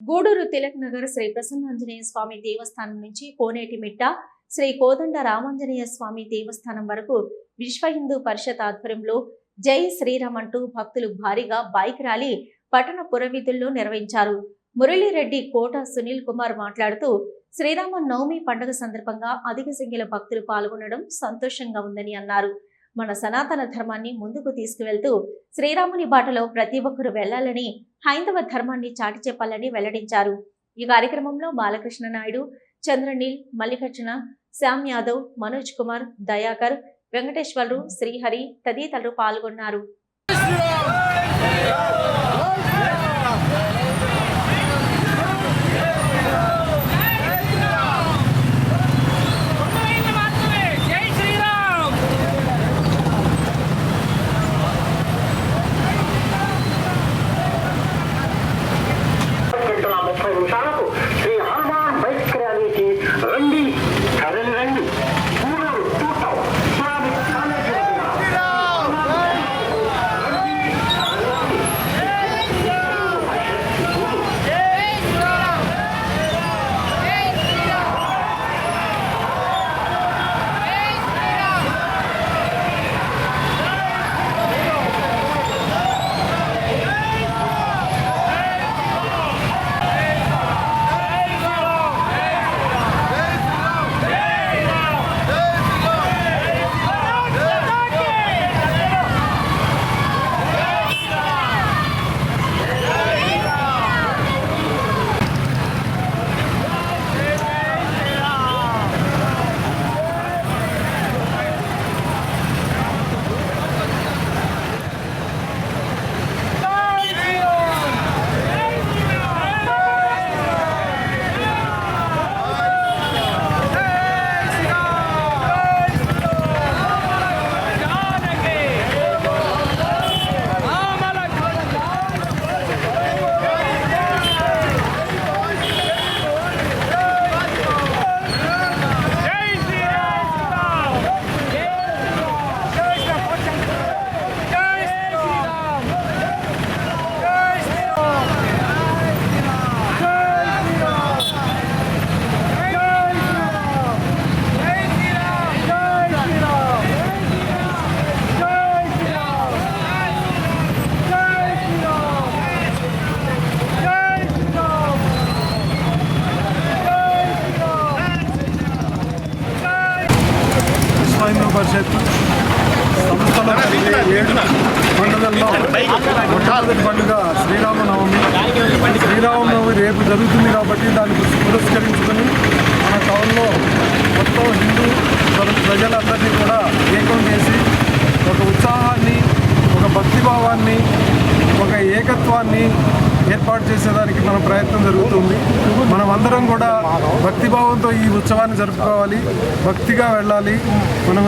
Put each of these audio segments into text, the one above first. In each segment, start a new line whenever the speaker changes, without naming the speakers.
గూడూరు తిలక్ నగర్ శ్రీ ప్రసన్నాంజనేయ స్వామి దేవస్థానం నుంచి కోనేటి మిట్ట శ్రీ కోదండ రామాంజనేయ స్వామి దేవస్థానం వరకు విశ్వ హిందూ పరిషత్ ఆధ్వర్యంలో జై శ్రీరామ్ అంటూ భక్తులు భారీగా బైక్ ర్యాలీ పట్టణ పురవీధుల్లో నిర్వహించారు. మురళీరెడ్డి కోట సునీల్ కుమార్ మాట్లాడుతూ శ్రీరామ నవమి పండుగ సందర్భంగా అధిక సంఖ్యలో భక్తులు పాల్గొనడం సంతోషంగా ఉందని అన్నారు. మన సనాతన ధర్మాన్ని ముందుకు తీసుకువెళ్తూ శ్రీరాముని బాటలో ప్రతి ఒక్కరూ వెళ్ళాలని హైందవ ధర్మాన్ని చాటి చెప్పాలని వెల్లడించారు. ఈ కార్యక్రమంలో బాలకృష్ణ నాయుడు చంద్రనీల్ మల్లికార్జున శ్యామ్ యాదవ్ మనోజ్ కుమార్ దయాకర్ వెంకటేశ్వర్లు శ్రీహరి తదితరులు పాల్గొన్నారు.
పండుగల్లో మొట్టమొదటి పండుగ శ్రీరామనవమి. శ్రీరామనవమి రేపు జరుగుతుంది కాబట్టి దాన్ని పురస్కరించుకొని మన టౌన్లో మొత్తం హిందూ ప్రజలందరినీ కూడా ఏకం చేసి ఒక ఉత్సాహాన్ని ఒక భక్తిభావాన్ని ఒక ఏకత్వాన్ని ఏర్పాటు చేసేదానికి మన ప్రయత్నం జరుగుతుంది. మనం అందరం కూడా భక్తిభావంతో ఈ ఉత్సవాన్ని జరుపుకోవాలి భక్తిగా వెళ్ళాలి. మనం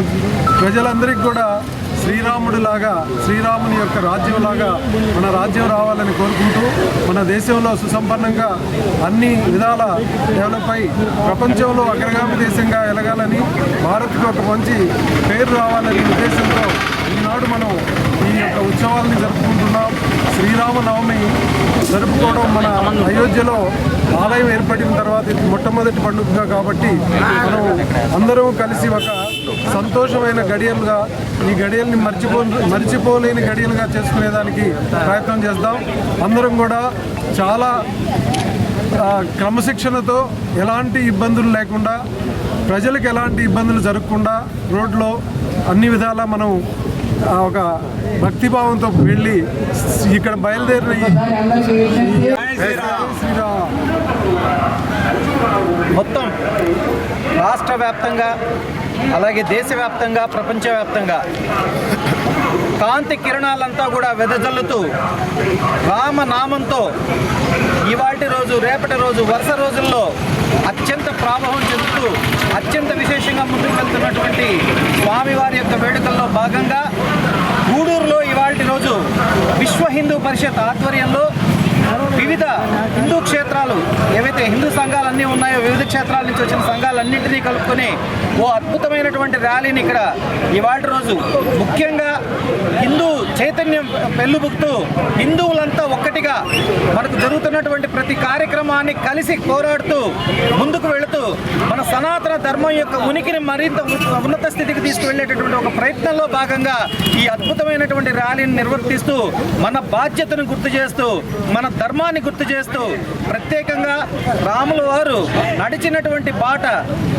ప్రజలందరికీ కూడా శ్రీరాముడిలాగా శ్రీరాముని యొక్క రాజ్యంలాగా మన రాజ్యం రావాలని కోరుకుంటూ మన దేశంలో సుసంపన్నంగా అన్ని విధాల డెవలప్ అయి ప్రపంచంలో అగ్రగామి దేశంగా ఎలగాలని భారత్కి ఒక మంచి పేరు రావాలనే ఉద్దేశంతో ఈనాడు మనం ఈ యొక్క ఉత్సవాలని జరుపుకుంటున్నాం. శ్రీరామనవమి జరుపుకోవడం మన అయోధ్యలో ఆలయం ఏర్పడిన తర్వాత ఇది మొట్టమొదటి పండుగ కాబట్టి మనం అందరం కలిసి ఒక సంతోషమైన గడియలుగా ఈ గడియల్ని మర్చిపో మర్చిపోలేని గడియలుగా చేసుకునేదానికి ప్రయత్నం చేద్దాం. అందరం కూడా చాలా క్రమశిక్షణతో ఎలాంటి ఇబ్బందులు లేకుండా ప్రజలకు ఎలాంటి ఇబ్బందులు జరగకుండా రోడ్లో అన్ని విధాలా మనం ఒక భక్తిభావంతో వెళ్ళి ఇక్కడ బయలుదేరిన శ్రీరామ్
మొత్తం రాష్ట్ర వ్యాప్తంగా అలాగే దేశవ్యాప్తంగా ప్రపంచవ్యాప్తంగా కాంతి కిరణాలంతా కూడా వెదజల్లుతూ రామనామంతో ఇవాటి రోజు రేపటి రోజు వరుస రోజుల్లో అత్యంత ప్రాభవం చెందుతూ అత్యంత విశేషంగా ముందుకు వెళ్తున్నటువంటి స్వామివారి యొక్క వేడుకల్లో భాగంగా గూడూరులో ఇవాటి రోజు విశ్వ హిందూ పరిషత్ ఆధ్వర్యంలో వివిధ హిందూ క్షేత్రాలు ఏవైతే హిందూ సంఘాలన్నీ ఉన్నాయో వివిధ క్షేత్రాల నుంచి వచ్చిన సంఘాలన్నింటినీ కలుపుకొని ఓ అద్భుతమైనటువంటి ర్యాలీని ఇక్కడ ఇవాటి రోజు ముఖ్యంగా హిందూ చైతన్యం పెళ్ళుబుక్తూ హిందువులంతా ఒక్కటిగా మనకు జరుగుతున్నటువంటి ప్రతి కార్యక్రమాన్ని కలిసి పోరాడుతూ ముందుకు వెళుతూ ధర్మం యొక్క ఉనికిని మరింత ఉన్నత స్థితికి తీసుకువెళ్ళేటటువంటి ఒక ప్రయత్నంలో భాగంగా ఈ అద్భుతమైనటువంటి ర్యాలీని నిర్వర్తిస్తూ మన బాధ్యతను గుర్తు చేస్తూ మన ధర్మాన్ని గుర్తు చేస్తూ ప్రత్యేకంగా రాముల వారు నడిచినటువంటి బాట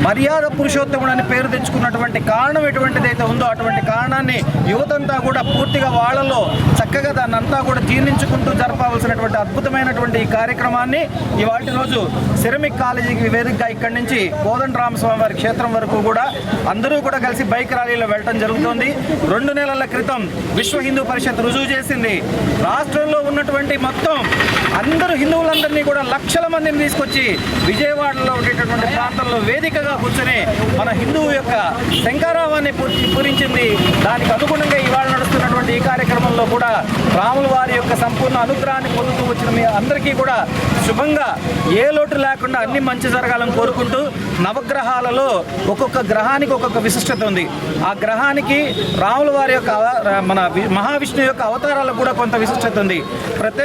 మర్యాద పురుషోత్తముడు అని పేరు తెచ్చుకున్నటువంటి కారణం ఎటువంటిదైతే ఉందో అటువంటి కారణాన్ని యువతంతా కూడా పూర్తిగా వాళ్ళలో చక్కగా దాన్ని అంతా కూడా జీర్ణించుకుంటూ జరపవలసినటువంటి అద్భుతమైనటువంటి ఈ కార్యక్రమాన్ని ఇవాటి రోజు సిరమిక్ కాలేజీకి వేదికగా ఇక్కడి నుంచి కోదండ రామస్వామి వారి క్షేత్రం వరకు కూడా అందరూ కూడా కలిసి బైక్ ర్యాలీలో వెళ్ళటం జరుగుతోంది. రెండు నెలల క్రితం విశ్వ హిందూ పరిషత్ రుజువు చేసింది. రాష్ట్రంలో ఉన్నటువంటి మొత్తం అందరూ హిందువులందరినీ కూడా లక్షల మందిని తీసుకొచ్చి విజయవాడలో ఉండేటటువంటి ప్రాంతంలో వేదికగా కూర్చొని మన హిందువు యొక్క శంకారావాన్ని పూరించింది. దానికి అనుగుణంగా ఇవాళ నడుస్తున్నటువంటి ఈ కార్యక్రమంలో కూడా రాముల వారి యొక్క సంపూర్ణ అనుగ్రహాన్ని పొందుతూ వచ్చిన మీ అందరికీ కూడా శుభంగా ఏ లోటు లేకుండా అన్ని మంచి జరగాలని కోరుకుంటూ నవగ్రహాలలో ఒక్కొక్క గ్రహానికి ఒక్కొక్క విశిష్టత ఉంది. ఆ గ్రహానికి రాముల వారి యొక్క అవ- మన వి- మహావిష్ణువు యొక్క అవతారాలకు కూడా కొంత విశిష్టత ఉంది. ప్రత్యేక